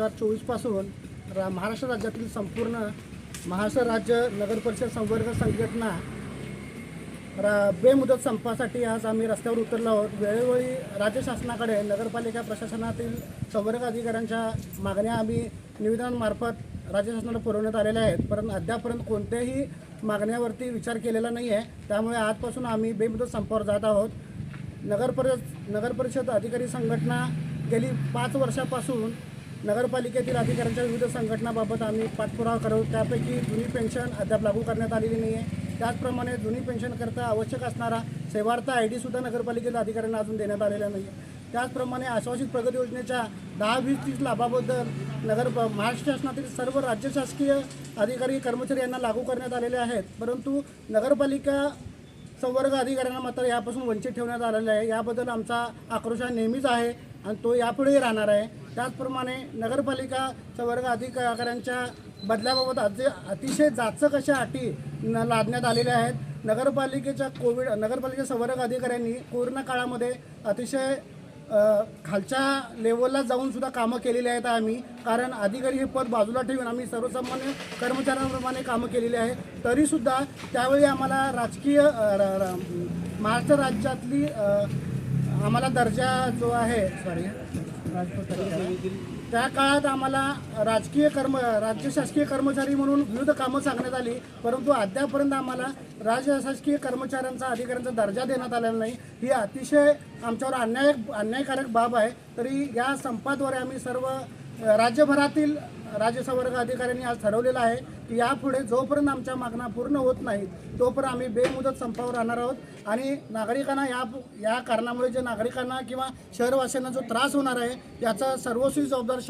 हजार चोवीसपासून रा महाराष्ट्र राज्यातील संपूर्ण महाराष्ट्र राज्य नगर परिषद संवर्ग संघटना रा बेमुदत संपासाठी आज आम्ही रस्त्यावर उतरलो आहोत. वेळोवेळी राज्य शासनाकडे नगरपालिका प्रशासनातील संवर्ग अधिकाऱ्यांच्या मागण्या आम्ही निवेदनांमार्फत राज्य शासनाला पुरवण्यात आलेल्या आहेत. परंतु अद्यापर्यंत कोणत्याही मागण्यावरती विचार केलेला नाही आहे त्यामुळे आजपासून आम्ही बेमुदत संपावर जात आहोत. नगर परिषद नगर परिषद अधिकारी संघटना गेली पाच वर्षापासून नगरपालिकेतील अधिकाऱ्यांच्या विविध संघटनाबाबत आम्ही पाठपुरावा करू त्यापैकी जुनी पेन्शन अद्याप लागू करण्यात आलेली नाही आहे त्याचप्रमाणे जुनी पेन्शनकरता आवश्यक असणारा सेवार्थ आय डीसुद्धा नगरपालिकेतील अधिकाऱ्यांना अजून देण्यात आलेला नाही आहे त्याचप्रमाणे आश्वासित प्रगती योजनेच्या दहा वीस तीस लाभाबद्दल नगर महाराष्ट्र शासनातील सर्व राज्य शासकीय अधिकारी कर्मचारी यांना लागू करण्यात आलेले आहेत. परंतु नगरपालिका संवर्ग अधिकाऱ्यांना मात्र यापासून वंचित ठेवण्यात आलेलं आहे. याबद्दल आमचा आक्रोश हा नेहमीच आहे आणि तो यापुढेही राहणार आहे. त्याचप्रमाणे नगरपालिका संवर्ग अधिकाऱ्यांच्या बदल्याबाबत अति अतिशय जाचक अशा अटी न लादण्यात आलेल्या आहेत. नगरपालिकेच्या कोविड नगरपालिकेच्या संवर्ग अधिकाऱ्यांनी कोरोना काळामध्ये अतिशय खालच्या लेवलला जाऊन सुद्धा कामं केलेली आहेत आम्ही. कारण अधिकारी हे पद बाजूला ठेवून आम्ही सर्वसामान्य कर्मचाऱ्यांप्रमाणे कामं केलेली आहे तरीसुद्धा त्यावेळी आम्हाला राजकीय र- महाराष्ट्र राज्यातली आम्हाला दर्जा जो आहे सॉरी त्या काळात आम्हाला राजकीय कर्म राज्य शासकीय कर्मचारी म्हणून विविध कामं सांगण्यात आली. परंतु अद्यापर्यंत आम्हाला राजशासकीय कर्मचाऱ्यांचा अधिकाऱ्यांचा दर्जा देण्यात आलेला नाही. ही अतिशय आमच्यावर अन्याय अन्यायकारक बाब आहे. तरी या संपाद्वारे आम्ही सर्व राज्यभरातील राज्यसंवर्ग अधिकाऱ्यांनी आज ठरवलेलं आहे की यापुढे जोपर्यंत आमच्या मागण्या पूर्ण होत नाहीत तोपर्यंत आम्ही बेमुदत संपावर राहणार आहोत. आणि नागरिकांना या या कारणामुळे जे नागरिकांना किंवा शहरवासियांना जो त्रास होणार आहे याचा सर्वस्वी जबाबदार